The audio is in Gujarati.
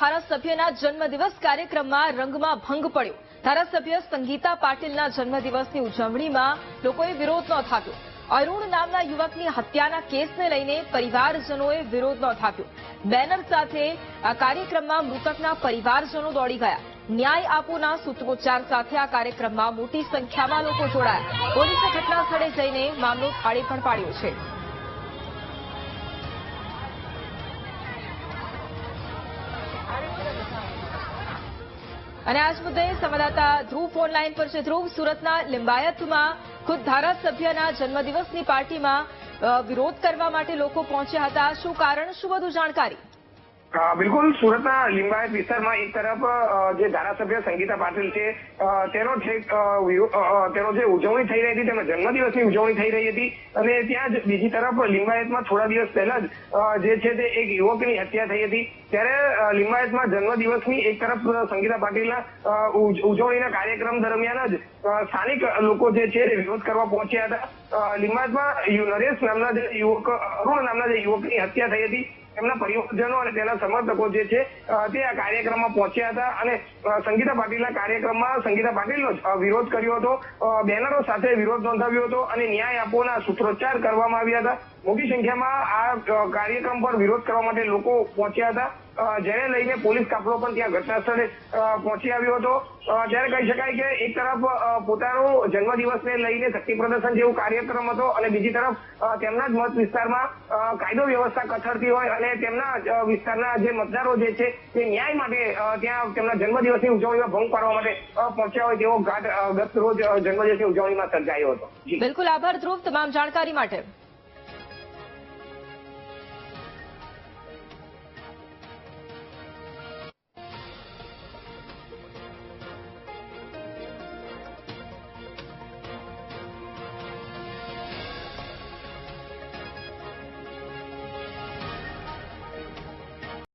ધારાસભ્યના જન્મદિવસ કાર્યક્રમમાં રંગમાં ભંગ પડ્યો. ધારાસભ્ય સંગીતા પાટીલના જન્મદિવસની ઉજવણીમાં લોકોએ વિરોધ નોંધાવ્યો. અરુણ નામના યુવકની હત્યાના કેસને લઈને પરિવારજનોએ વિરોધ નોંધાવ્યો. બેનર સાથે આ કાર્યક્રમમાં મૃતકના પરિવારજનો દોડી ગયા. ન્યાય આપોના સૂત્રોચ્ચાર સાથે આ કાર્યક્રમમાં મોટી સંખ્યામાં લોકો જોડાયા. પોલીસે ઘટના સ્થળે જઈને મામલો થાળે પણ પાડ્યો છે. અને આજ મુદ્દે સંવાદદાતા ધ્રુવ ઓનલાઈન પર છે. ધ્રુવ, સુરતના લિંબાયતમાં ખુદ ધારાસભ્યના જન્મદિવસની પાર્ટીમાં વિરોધ કરવા માટે લોકો પહોંચ્યા હતા. શું કારણ? શું વધુ જાણકારી? બિલકુલ સુરતના લિંબાયત વિસ્તારમાં એક તરફ જે ધારાસભ્ય સંગીતા પાટીલ છે તેનો અ, તેનો જે ઉજવણી થઈ રહી હતી તેમના જન્મદિવસની ઉજવણી થઈ રહી હતી અને ત્યાં જ બીજી તરફ લિંબાયતમાં થોડા દિવસ પહેલા જ જે છે તે એક યુવકની હત્યા થઈ હતી. ત્યારે લિંબાયતમાં જન્મદિવસની એક તરફ સંગીતા પાટીલના ઉજવણીના કાર્યક્રમ દરમિયાન જ સ્થાનિક લોકો જે છે વિરોધ કરવા પહોંચ્યા હતા. લિંબાયતમાં નરેશ નામના જે યુવક અરુણ નામના જે યુવકની હત્યા થઈ હતી. તેમના પરિવારજનો અને તેના સમર્થકો જે છે તે આ કાર્યક્રમમાં પહોંચ્યા હતા અને સંગીતા પાટીલના કાર્યક્રમમાં સંગીતા પાટીલનો વિરોધ કર્યો હતો. બેનરો સાથે વિરોધ નોંધાવ્યો હતો અને ન્યાય આપોના સૂત્રોચ્ચાર કરવામાં આવ્યા હતા. મોટી સંખ્યામાં આ કાર્યક્રમ પર વિરોધ કરવા માટે લોકો પહોંચ્યા હતા. જેને લઈને પોલીસ કાફલો પણ ત્યાં ઘટના સ્થળે પહોંચી આવ્યો હતો. ત્યારે કહી શકાય કે એક તરફ પોતાનો જન્મદિવસને લઈને શક્તિ પ્રદર્શન જેવું કાર્યક્રમ હતો અને બીજી તરફ તેમના જ મત વિસ્તારમાં કાયદો વ્યવસ્થા કથળતી હોય અને તેમના વિસ્તારના જે મતદારો જે છે, તે ન્યાય માટે ત્યાં તેમના જન્મદિવસની ઉજવણીમાં ભંગ પાડવા માટે પહોંચ્યા હોય તેવો ઘાટ ગત રોજ જન્મદિવસની ઉજવણીમાં સર્જાયો હતો. બિલકુલ આભાર ધ્રુવ, તમામ જાણકારી માટે.